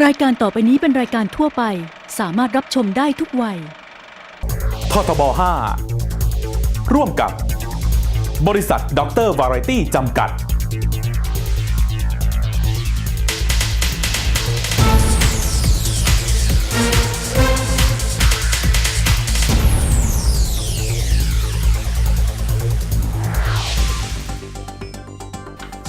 รายการต่อไปนี้เป็นรายการทั่วไป สามารถรับชมได้ทุกวัย ททบ 5 ร่วมกับบริษัทด็อกเตอร์วาไรตี้จำกัด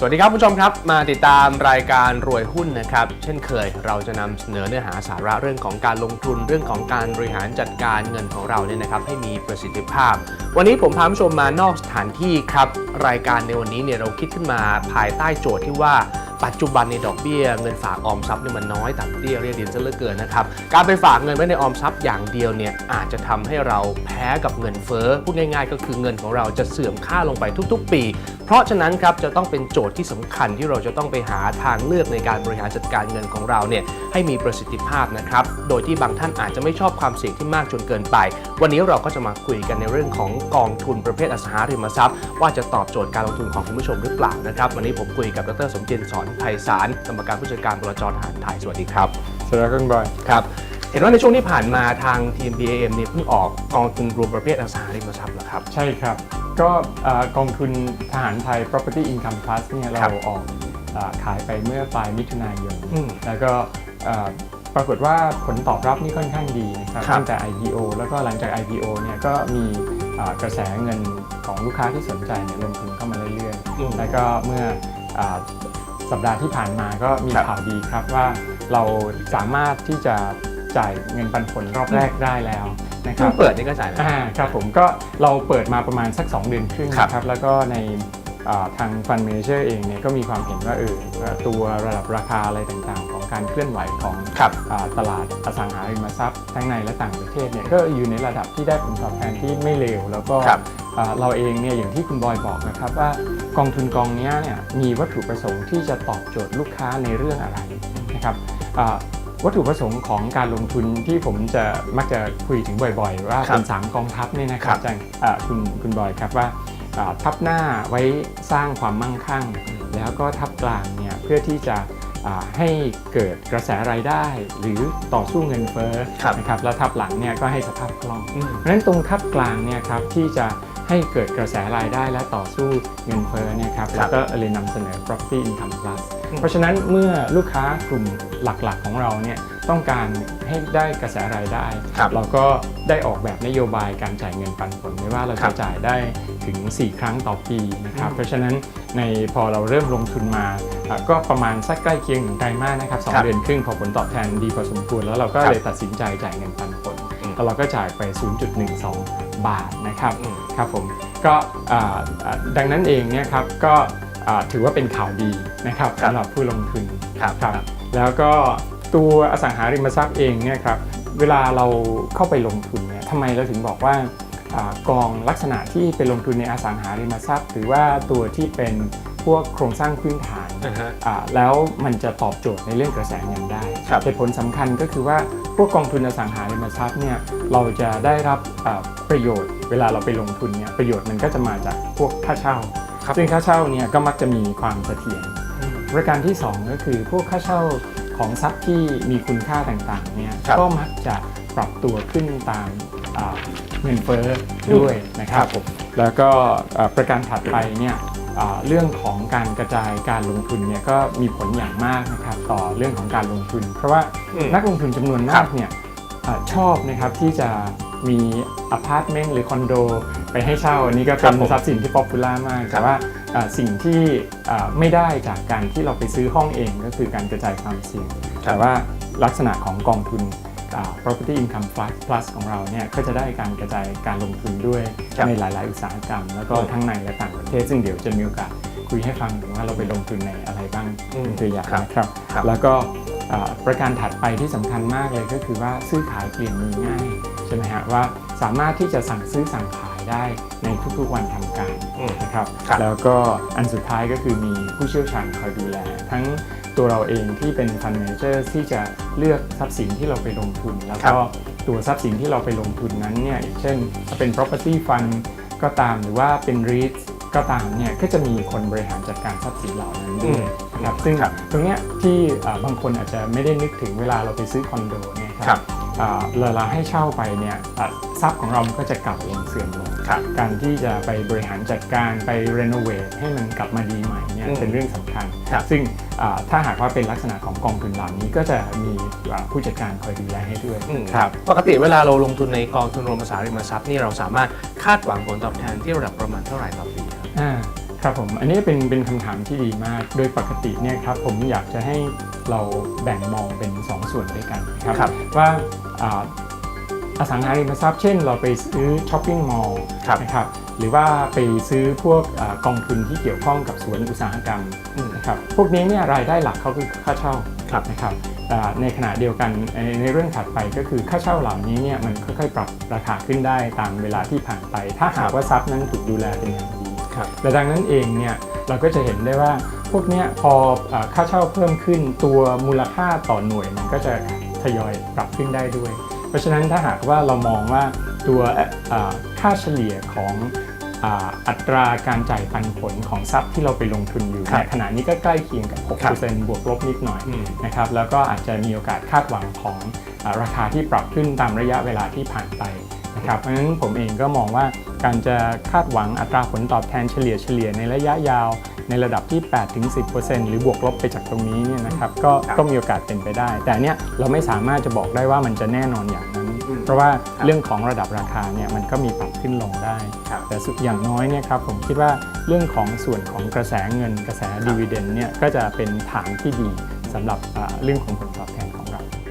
วัสดีครับคุณผู้ชมครับ มาติดตามรายการรวยหุ้นนะครับ เช่นเคยเราจะนำเสนอเนื้อหาสาระเรื่องของการลงทุนเรื่องของการบริหารจัดการเงินของเราเนี่ยนะครับ ให้มีประสิทธิภาพ วันนี้ผมพาคุณผู้ชมมานอกสถานที่ครับ รายการในวันนี้เนี่ยเราคิดขึ้นมาภายใต้โจทย์ที่ว่า ปัจจุบันในดอกเบี้ยเงินฝากออมทรัพย์เนี่ยมันน้อยต่ำเตี้ยเรียกเรียนซะเหลือเกินนะครับการไปฝากเงินไว้ในออมทรัพย์อย่างเดียวเนี่ยอาจจะทำให้เราแพ้กับเงินเฟ้อพูดง่าย ๆ ก็คือเงินของเราจะเสื่อมค่าลงไปทุก ๆ ปี เพราะฉะนั้นครับจะต้องเป็นโจทย์ที่สำคัญที่เราจะต้องไปหาทางเลือกในการบริหารจัดการเงินของเราเนี่ยให้มีประสิทธิภาพนะครับโดยที่บางท่านอาจจะไม่ชอบความเสี่ยงที่มากจนเกินไป วันนี้เราก็จะมาคุยกันในเรื่องของกองทุนประเภทอสังหาริมทรัพย์ ว่าจะตอบโจทย์การลงทุนของคุณผู้ชมหรือเปล่านะครับวันนี้ผมคุยกับดรสมจินสอนไพศาลกรรมการผู้จัดการบลจทหารไทยสวัสดีครับสวัสดีครับคุณบอยครับเห็นว่าในช่วงที่ผ่านมาทางทีม BAM เนี่ยเพิ่งออกกองทุนรวมประเภทอสังหาริมทรัพย์แล้วครับ ใช่ครับ ก็เอ่อกองทุนทหารไทย property income plus เนี่ยครัเราบออกเออขายไปเมื่อปลายมิถุนายนอืมแล้วก็เอ่อปรากฏว่าผลตอบรับนี่ค่อนข้างดีนะครับครับตั้งแต่ IPO แล้วก็หลังจาก IPO เนี่ยก็มีเอ่อกระแสเงินของลูกค้าที่สนใจเนี่ยลงทุนเข้ามาเรื่อยอืมๆแล้วก็เมื่อเอ่อ สัปดาห์ที่ผ่านมาก็มีครับข่าวดีครับว่าเราสามารถที่จะจ่ายเงินปันผลรอบแรกได้แล้วนะคเพิ่รังบเปิดนี่ก็จ่ายนะอ่าครับผมก็เราเปิดมาประมาณสัก 2 เดือนครึ่งครับนะครับแล้วก็ในอ่า ทางฟันเมเจอร์เองเนี่ยก็มีความเห็นว่าเออเอ่อตัวระดับราคาอะไรต่างๆ ของการเคลื่อนไหวของครับอ่าตลาดอสังหาริมทรัพย์ทั้งในและต่างประเทศเนี่ยก็อยู่ในระดับที่ได้ผลตอบแทนที่ไม่เลวแล้วก็ครับอ่าเราเองเนี่ยอย่างที่คุณบอยบอกนะครับว่ากองทุนกองเนี้ยเนี่ยมีวัตถุประสงค์ที่จะตอบโจทย์ลูกค้าในเรื่องอะไรนะครับอ่าวัตถุประสงค์ของการลงทุนที่ผมจะมักจะคุยถึงบ่อยๆ ว่าครับเป็น3กองทัพเนี่ยนะคครัรับบอาจารย์อ่าคุณคุณบอยครับว่าอ่า ทัพหน้าไว้สร้างความมั่งคั่ง แล้วก็ทัพกลางเนี่ยเพื่อที่จะอ่าให้เกิดกระแสรายได้หรือต่อสู้เงินเฟ้อครับนะครับแล้วทัพหลังเนี่ยก็ให้สภาพคล่องอืมเพราะฉะนั้นตรงทับกลางเนี่ยครับที่จะให้เกิดกระแสรายได้และต่อสู้เงินเฟ้อเนี่ยครับครัแล้บวก็เลยนำเสนอ property income plus อืม เพราะฉะนั้นเมื่อลูกค้ากลุ่มหลักๆของเราเนี่ยต้องการให้ได้กระแสรายได้ครับเราก็ได้ออกแบบนโยบายการจ่ายเงินปันผลไม่ว่าเราครัจะบจ่ายได้ถึง 4 ครั้งต่อปีนะครับอืมเพราะฉะนั้นในพอเราเริ่มลงทุนมาอะก็ประมาณสักใกล้เคียงหนึ่งไตรมาสนะครับสองครับเดือนครึ่งพอผลตอบแทนดีพอสมควรแล้วเราก็ครับเลยตัดสินใจจ่ายเงินปันผลอืมแล้วเราก็จ่ายไป 0.12 บาทนะครับอืมครับผมก็อ่าอ่าดังนั้นเองเนี่ยครับก็อ่า ถือว่าเป็นข่าวดีนะครับครับสำหรับผู้ลงทุนครับครับแล้วก็ตัวอสังหาริมทรัพย์เองเนี่ยครับเวลาเราเข้าไปลงทุนเนี่ยทำไมเราถึงบอกว่าอากองลักษณะที่ไปลงทุนในอสังหาริมทรัพย์ หรือว่าตัวที่เป็นพวกโครงสร้างพื้นฐานอ่าฮะอ่าแล้วมันจะตอบโจทย์ในเรื่องกระแสเงินได้ครับเหตุผลสำคัญก็คือว่าพวกกองทุนอสังหาริมทรัพย์เนี่ยเราจะได้รับอ่าประโยชน์ เวลาเราไปลงทุนเนี่ยประโยชน์มันก็จะมาจากพวกค่าเช่าครับ ซึ่งค่าเช่าเนี่ยก็มักจะมีความเสถียรประการที่ 2 ก็คือพวกค่าเช่าของทรัพย์ที่มีคุณค่าต่างๆเนี่ยครับก็มักจะปรับตัวขึ้นตามอ่าเงินเฟ้อด้วยนะครับแล้วก็อ่าประการถัดไปเนี่ยอ่าเรื่องของการกระจายการลงทุนเนี่ยก็มีผลอย่างมากนะครับต่อเรื่องของการลงทุน เพราะว่าอืมนักลงทุนจำนวนครัมากบเนี่ยอาชอบนะครับที่จะมีอพาร์ตเมนต์หรือคอนโด ไปให้เช่าอันนี้ก็ครัเป็บนผมทรัพย์สินที่ป๊อปปูล่ามากครัแต่บว่าอ่าสิ่งที่อ่าไม่ได้จากการที่เราไปซื้อห้องเองก็คือการกระจายความเสี่ยงแต่ว่าลักษณะของกองทุนอ่า property income plus plus ของเราเนี่ยก็จะได้การกระจายการลงทุนด้วยครับในหลาย ๆ อุตสาหกรรม แล้วก็อืมทั้งในและต่างประเทศซึ่งเดี๋ยวจะมีโอกาสคุยให้ฟังถึงว่าเราไปลงทุนในอะไรบ้างอืมเป็นตัวอย่างครับนะครับครับ แล้วก็อ่าประการถัดไปที่สำคัญมากเลยก็คือว่าซื้อขายเปลี่ยนมือง่ายใช่ไหมฮะว่าสามารถที่จะสั่งซื้อสั่งขาย ได้ในทุกๆวันทำการอืมนะครับครับแล้วก็อันสุดท้ายก็คือมีผู้เชี่ยวชาญคอยดูแล ทั้งตัวเราเองที่เป็นฟันเมเจอร์ที่จะเลือกทรัพย์สินที่เราไปลงทุน แล้วก็ตัวทรัพย์สินที่เราไปลงทุนนั้นเนี่ยอย่างเช่นถ้าเป็น property fund ก็ตามหรือว่าเป็น REIT ก็ตามเนี่ยก็จะมีคนบริหารจัดการทรัพย์สินเหล่านั้นด้วยนะครับซึ่งครับตรงเนี้ยที่อ่าบางคนอาจจะไม่ได้นึกถึงเวลาเราไปซื้อคอนโดเนี่ยคครัรับอ่าเวลาให้เช่าไปเนี่ยอะทรัพย์ของเรามันก็จะเก่าลงเสื่อมลงครับ การที่จะไปบริหารจัดการไปรีโนเวทให้มันกลับมาดีใหม่เนี่ยอืมเป็นเรื่องสำคัญครับซึ่งอ่าถ้าหากว่าเป็นลักษณะของกองทุนเหล่านี้ก็จะมีอ่าผู้จัดการคอยดูแลให้ด้วยอืมครับปกติเวลาเราลงทุนในกองทุนรวมอสังหาริมทรัพย์นี่เราสามารถคาดหวังผลตอบแทนที่ระดับประมาณเท่าไหร่ต่อปีครับอ่าครับผมอันนี้เป็นเป็นคำถามที่ดีมาก โดยปกติเนี่ยครับผมอยากจะให้เราแบ่งมองเป็น 2 ส่วนด้วยกันนะครับครับว่า อ่าอสังหาริมทรัพย์เช่น เราไปซื้อช้อปปิ้งมอลล์ครับนะครับหรือว่าไปซื้อพวกอากองทุนที่เกี่ยวข้องกับสวนอุตสาหกรรมอืมนะครับพวกนี้เนี่ยรายได้หลักเขาคือค่าเช่าครับนะครับอ่าในขณะเดียวกันในในเรื่องถัดไปก็คือค่าเช่าเหล่านี้เนี่ยมันค่อยๆปรับราคาขึ้นได้ตามเวลาที่ผ่านไป ถ้าหากว่าทรัพย์นั้นถูกดูแลเป็นอย่างดีครับและดังนั้นเองเนี่ยเราก็จะเห็นได้ว่าพวกเนี้ยพออาค่าเช่าเพิ่มขึ้นตัวมูลค่าต่อหน่วยมันก็จะทยอยปรับขึ้นได้ด้วย เพราะฉะนั้นถ้าหากว่าเรามองว่าตัวอ่าค่าเฉลี่ยของอ่าอัตราการจ่ายปันผลของทรัพย์ที่เราไปลงทุนอยู่ครับในขณะนี้ก็ใกล้เคียงกับครับ6%บวกลบนิดหน่อยอืมนะครับแล้วก็อาจจะมีโอกาสคาดหวังของอาราคาที่ปรับขึ้นตามระยะเวลาที่ผ่านไปนะครับเพราะฉะนั้นผมเองก็มองว่าการจะคาดหวังอัตราผลตอบแทนเฉลี่ยเฉลี่ยในระยะยาว ในระดับที่ 8-10%หรือบวกลบไปจากตรงนี้เนี่ยนะครับก็ครับก็มีโอกาสเป็นไปได้ แต่เนี้ยเราไม่สามารถจะบอกได้ว่ามันจะแน่นอนอย่างนั้นอืมเพราะว่าครับเรื่องของระดับราคาเนี่ยมันก็มีปรับขึ้นลงได้ครับแต่สุดอย่างน้อยเนี่ยครับผมคิดว่าเรื่องของส่วนของกระแสเงินกระแสดีเวเดนเนี่ยก็จะเป็นฐานที่ดีสำหรับอ่าเรื่องของผลตอบแทนของเรา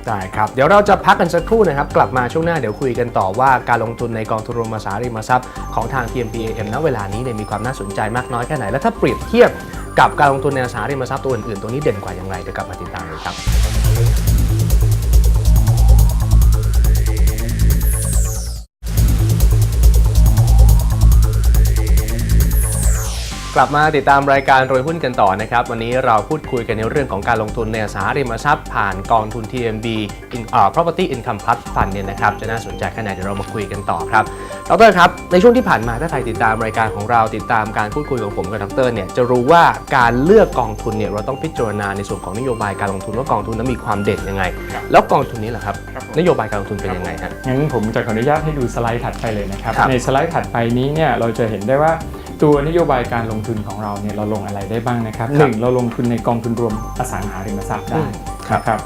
ได้ครับ เดี๋ยวเราจะพักกันสักครู่นะครับ กลับมาช่วงหน้าเดี๋ยวคุยกันต่อว่าการลงทุนในกองทุนรวมอสังหาริมทรัพย์ของทาง TMPAM ณเวลานี้เนี่ยมีความน่าสนใจมากน้อยแค่ไหน และถ้าเปรียบเทียบกับการลงทุนในอสังหาริมทรัพย์ตัวอื่นๆ ตัวนี้เด่นกว่าอย่างไรเดี๋ยวกลับมาติดตามเลยครับ กลับมาติดตามรายการรวยหุ้นกันต่อนะครับ วันนี้เราพูดคุยกันในเรื่องของการลงทุนในอสังหาริมทรัพย์ผ่านกองทุน TMB in- อ่า Property Income Plus Fund เนี่ยนะครับจะน่าสนใจแค่ไหนเดี๋ยวเรามาคุยกันต่อครับดรครับ ในช่วงที่ผ่านมาถ้าใครติดตามรายการของเราติดตามการพูดคุยของผมกับดรเนี่ยจะรู้ว่าการเลือกกองทุนเนี่ยเราต้องพิจารณาในส่วนของนโยบายการลงทุนว่ากองทุนนั้นมีความเด่นยังไง แล้วกองทุนนี้แหละครับครับผมนโยบายการลงทุนเป็นยังไงฮะงั้นผมจะขออนุญาตให้ดูสไลด์ถัดไปเลยนะครับครับในสไลด์ถัดไปนี้เนี่ยเราจะเห็นได้ว่า ตัวนโยบายการลงทุนของเราเนี่ยเราลงอะไรได้บ้างนะครับครับหนึ่งเราลงทุนในกองทุนรวมอสังหาริมทรัพย์ได้อืมครับนะครับ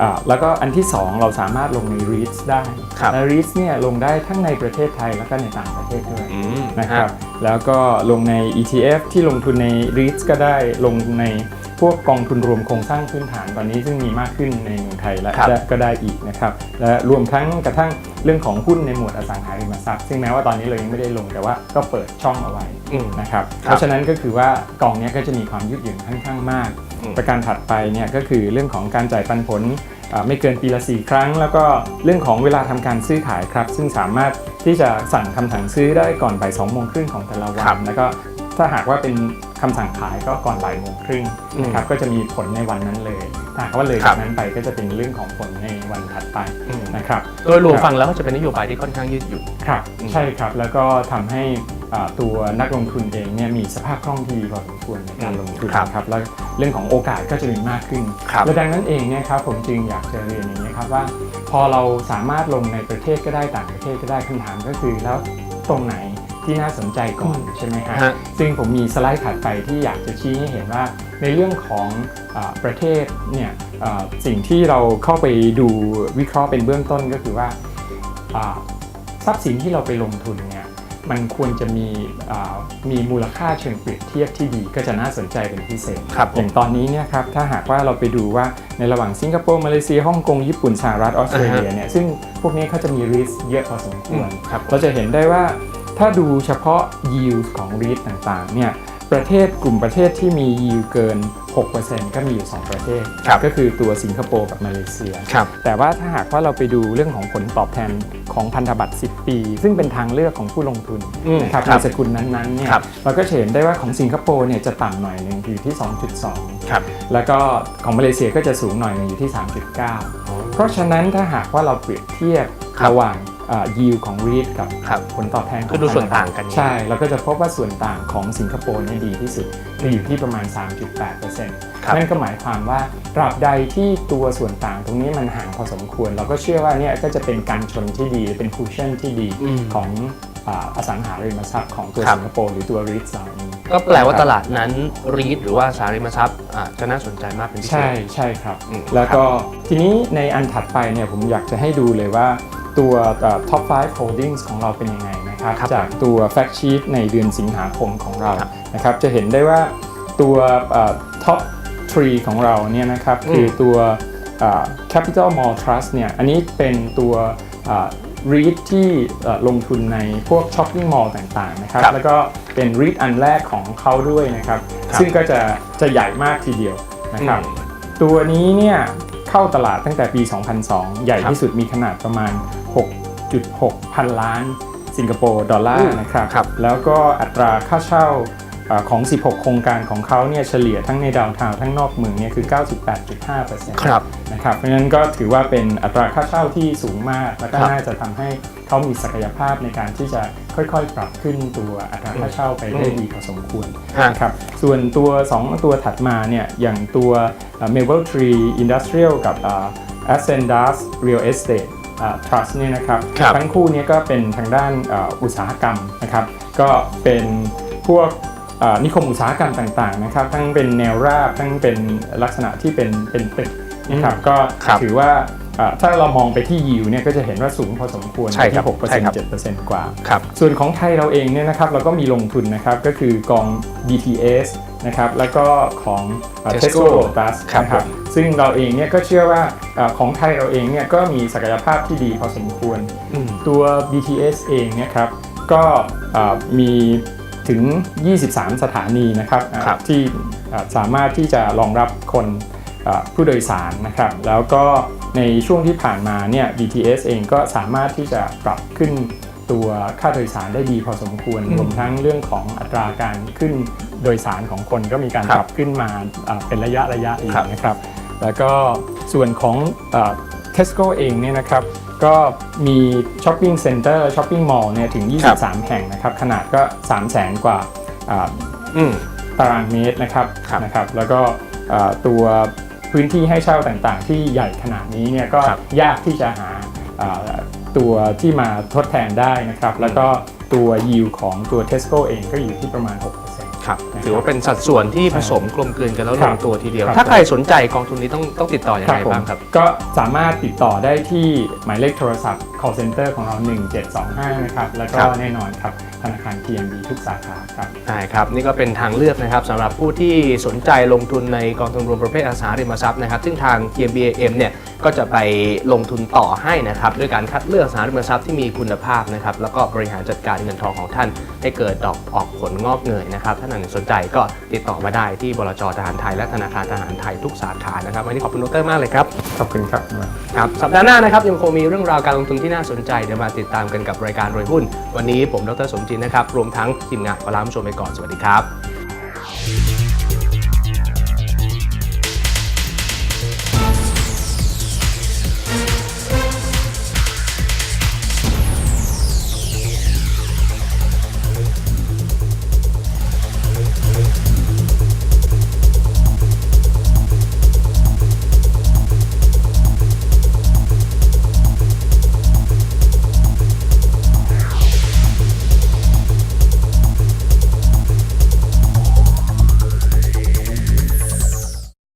อ่าแล้วก็อันที่ 2 เราสามารถลงใน REITs ได้ครับและ REITs เนี่ยลงได้ทั้งในประเทศไทยแล้วก็ในต่างประเทศด้วยอืมนะครับแล้วก็ลงใน ETF ที่ลงทุนใน REITs ก็ได้ลงใน พวกกองทุนรวมโครงสร้างพื้นฐานตอนนี้ซึ่งมีมากขึ้นในเมืองไทยและครับและก็ได้อีกนะครับและรวมทั้งกระทั่งเรื่องของหุ้นในหมวดอสังหาริมทรัพย์ ซึ่งแม้ว่าตอนนี้เรายังไม่ได้ลงแต่ว่าก็เปิดช่องเอาไว้อืมนะครับครับเพราะฉะนั้นก็คือว่ากองเนี้ยก็จะมีความยืดหยุ่นค่อนข้างมากอืมประการถัดไปเนี่ยก็คือเรื่องของการจ่ายปันผลอ่าไม่เกินปีละ4ครั้ง แล้วก็เรื่องของเวลาทำการซื้อขายครับ ซึ่งสามารถที่จะสั่งคำสั่งซื้อได้ก่อนบ่ายสองโมงครึ่งของแต่ละวัครันบแล้วก็ถ้าหากว่าเป็น คำสั่งขายก็ก่อนบ่ายโมงครึ่งนะครับก็จะมีผลในวันนั้นเลยถ้าหากว่าเลยครัจาบกนั้นไปก็จะเป็นเรื่องของผลในวันถัดไปอืมนะครับโดยรวมฟังแล้วก็จะเป็นนโยบายที่ค่อนข้างยืดหยุ่นครับอืมใช่ครับแล้วก็ทำให้อ่าตัวนักลงทุนเองเนี่ยมีสภาพคล่องที่ดีพอสมควรในการลงทุนครับนะครับแล้วเรื่องของโอกาสก็จะมีมากขึ้นครับและดังนั้นเองเนี่ยครับผมจึงอยากจะเรียนอย่างนี้ครับว่า พอเราสามารถลงในประเทศก็ได้ต่างประเทศก็ได้คำถามก็คือแล้วตรงไหน ที่น่าสนใจก่อนใช่ไหมฮะ ฮะ ซึ่งผมมีสไลด์ถัดไปที่อยากจะชี้ให้เห็นว่าในเรื่องของอาประเทศเนี่ยอ่าสิ่งที่เราเข้าไปดูวิเคราะห์เป็นเบื้องต้นก็คือว่าอ่าทรัพย์สินที่เราไปลงทุนเนี่ยมันควรจะมีอ่ามีมูลค่าเชิงเปรียบเทียบที่ดีก็จะน่าสนใจเป็นพิเศษ ครับผมอย่างตอนนี้เนี่ยครับถ้าหากว่าเราไปดูว่าในระหว่างสิงคโปร์มาเลเซียฮ่องกงญี่ปุ่นสหรัฐออสเตรเลียเนี่ยซึ่งพวกนี้เขาจะมีริสเยอะพอสมควร ครับ เราจะเห็นได้ว่า ถ้าดูเฉพาะ yield ของ REIT ต่างๆเนี่ยประเทศกลุ่มประเทศที่มี yield เกิน 6%ก็มีอยู่ 2 ประเทศครับก็คือตัวสิงคโปร์กับมาเลเซียครับแต่ว่าถ้าหากว่าเราไปดูเรื่องของผลตอบแทนของพันธบัตร 10 ปี ซึ่งเป็นทางเลือกของผู้ลงทุนอืมนะครับครัในบสกุลนั้นๆเนี่ยครับเราก็จะเห็นได้ว่าของสิงคโปร์เนี่ยจะต่ำหน่อยหนึ่งอยู่ที่ 2.2ครับแล้วก็ของมาเลเซียก็จะสูงหน่อยหนึงอยู่ที่ 3.9 เพราะฉะนั้นถ้าหากว่าเราเปรียบเทียบครับระหว่าง ยิวของ REIT กับครับผลตอบแทนขงคือดูส่วนต่างกันใช่เราก็จะพบว่าส่วนต่างของสิงคโปร์เนี่ยดีที่สุดจะอยู่ที่ประมาณ 3.8%ครับนั่นก็หมายความว่าตราบใดที่ตัวส่วนต่างตรงนี้มันห่างพอสมควร เราก็เชื่อว่าเนี่ยก็จะเป็นการชนที่ดีเป็นคูชั่นที่ดีอืมของอ่าอสังหาริมทรัพย์ของตัวครับสิงคโปร์หรือตัว REIT เหล่านี้ก็แปลว่าตลาดนั้นรีดหรือว่าสาริมทรัพย์อ่าจะน่าสนใจมากเป็นพิเศใช่ษใช่ครับอืมแล้วก็ทีนี้ในอันถัดไปเนี่ยผมอยากจะให้ดูเลยว่า ตัวเอ่อ top 5 holdings ของเราเป็นยังไงนะครับครับจากตัว fact sheet ในเดือนสิงหาคมของเราครับนะครับจะเห็นได้ว่าตัวเอ่อ top 3ของเราเนี่ยนะครับอืมคือตัวเอ่อ capital mall trust เนี่ยอันนี้เป็นตัวเอ่อ REIT ที่เอ่อลงทุนในพวก shopping mall ต่างๆนะครับครับแล้วก็เป็น REIT อันแรกของเขาด้วยนะครับครับซึ่งก็จะจะใหญ่มากทีเดียวนะครับอืมตัวนี้เนี่ยเข้าตลาดตั้งแต่ปี 2002 ใหญ่ครับที่สุดมีขนาดประมาณ 6.6 พันล้านสิงคโปร์ดอลลาอืร์มนะครับครับแล้วก็อัตราค่าเช่าเอ่อของ 16 โครงการของเขาเนี่ยเฉลี่ยทั้งในดาวน์ทาวน์ทั้งนอกเมืองเนี่ยคือ 98.5%ครับนะครับ เพราะฉะนั้นก็ถือว่าเป็นอัตราค่าเช่าที่สูงมาก แล้วก็ครับน่าจะทำให้เขามีศักยภาพในการที่จะค่อยๆ ปรับขึ้นตัวอัตราค่าเช่าไปได้ดีพอสมควรฮะนะครับ ส่วนตัว 2 ตัวถัดมาเนี่ยอย่างตัว m a b l e Tree Industrial กับ a s c e n d a s Real Estate อ่า Trust เนี่ยนะครับครับทั้งคู่เนี้ก็เป็นทางด้านอ่าอุตสาหกรรมนะครับ ก็เป็นพวกอ่านิคมอุตสาหกรรมต่างๆนะครับ ทั้งเป็นแนวราบทั้งเป็นลักษณะที่เป็นเป็นตึกนะครับก็ครับถือว่าอ่าถ้าเรามองไปที่ยิวเนี่ยก็จะเห็นว่าสูงพอสมควรใช่ครับที่6%ใช่ครับ7%กว่าครับส่วนของไทยเราเองเนี่ยนะครับเราก็มีลงทุนนะครับก็คือกอง BTS นะครับแล้วก็ของเอ่อ Tesco Tesco Lotus ครับนะครับผม ซึ่งเราเองเนี่ยก็เชื่อว่าเอ่อของไทยเราเองเนี่ยก็มีศักยภาพที่ดีพอสมควรอืมตัว BTS เองเนี่ยครับก็เอ่อมีถึง 23 สถานีนะครับอ่าครับที่เอ่อสามารถที่จะรองรับคนเอ่อผู้โดยสารนะครับ แล้วก็ในช่วงที่ผ่านมาเนี่ย BTS เองก็สามารถที่จะปรับขึ้นตัวค่าโดยสารได้ดีพอสมควรอืมรวมทั้งเรื่องของอัตราการขึ้นโดยสารของคนก็มีการครับปรับขึ้นมาอ่าเป็นระยะระยะอีกครับนะครับ แล้วก็ส่วนของเทสโก้เองเนี่ยนะครับก็มีช้อปปิ้งเซ็นเตอร์ช้อปปิ้งมอลล์เนี่ยถึงครับ23 แห่งนะครับขนาดก็ 3 0 0แสนกว่าอ่าอืมตารางเมตรนะครับครับนะครับ แล้วก็อ่าตัวพื้นที่ให้เช่าต่างๆ ที่ใหญ่ขนาดนี้เนี่ยก็ครับยากที่จะหาอ่าตัวที่มาทดแทนได้นะครับ แล้วก็ตัวยิวของตัว Tesco เองก็อยู่ที่ประมาณ 6% ครับนะครับถือว่าเป็นสัดส่วนที่ผสมกลมกลืนกันแล้วคลรับงตัวทีเดียวครับถ้าใครสนใจกองทุนนี้ต้องต้องติดต่อยังไงผมบ้างครับ ก็สามารถติดต่อได้ที่หมายเลขโทรศัพท์ call center ของเรา 1725 นะครับ แล้วก็ครับแน่นอนครับธนาคาร TMB ทุกสาขาครับใช่ครับ นี่ก็เป็นทางเลือกนะครับสำหรับผู้ที่สนใจลงทุนในกองทุนรวมประเภทอสังหาริมทรัพย์นะครับ ซึ่งทาง TMBAM เนี่ยก็จะไปลงทุนต่อให้นะครับด้วยการคัดเลือกอสังหาริมทรัพย์ที่มีคุณภาพนะครับแล้วก็บริหารจัดการเงินทองของท่าน ให้เกิดดอกออกผลงอกเงยนะครับถ้าท่านสนใจก็ติดต่อมาได้ที่บลจทหารไทยและธนาคารทหารไทยทุกสาขานะครับวันนี้ขอบคุณดรมากเลยครับขอบคุณครับครับสัปดาห์หน้านะครับยังคงมีเรื่องราวการลงทุนที่น่าสนใจเดี๋ยวมาติดตามกันกับรายการรวยหุ้น วันนี้ผมดรสมจินนะครับ รวมทั้งทีมงานขอลาผู้ชมไปก่อนสวัสดีครับ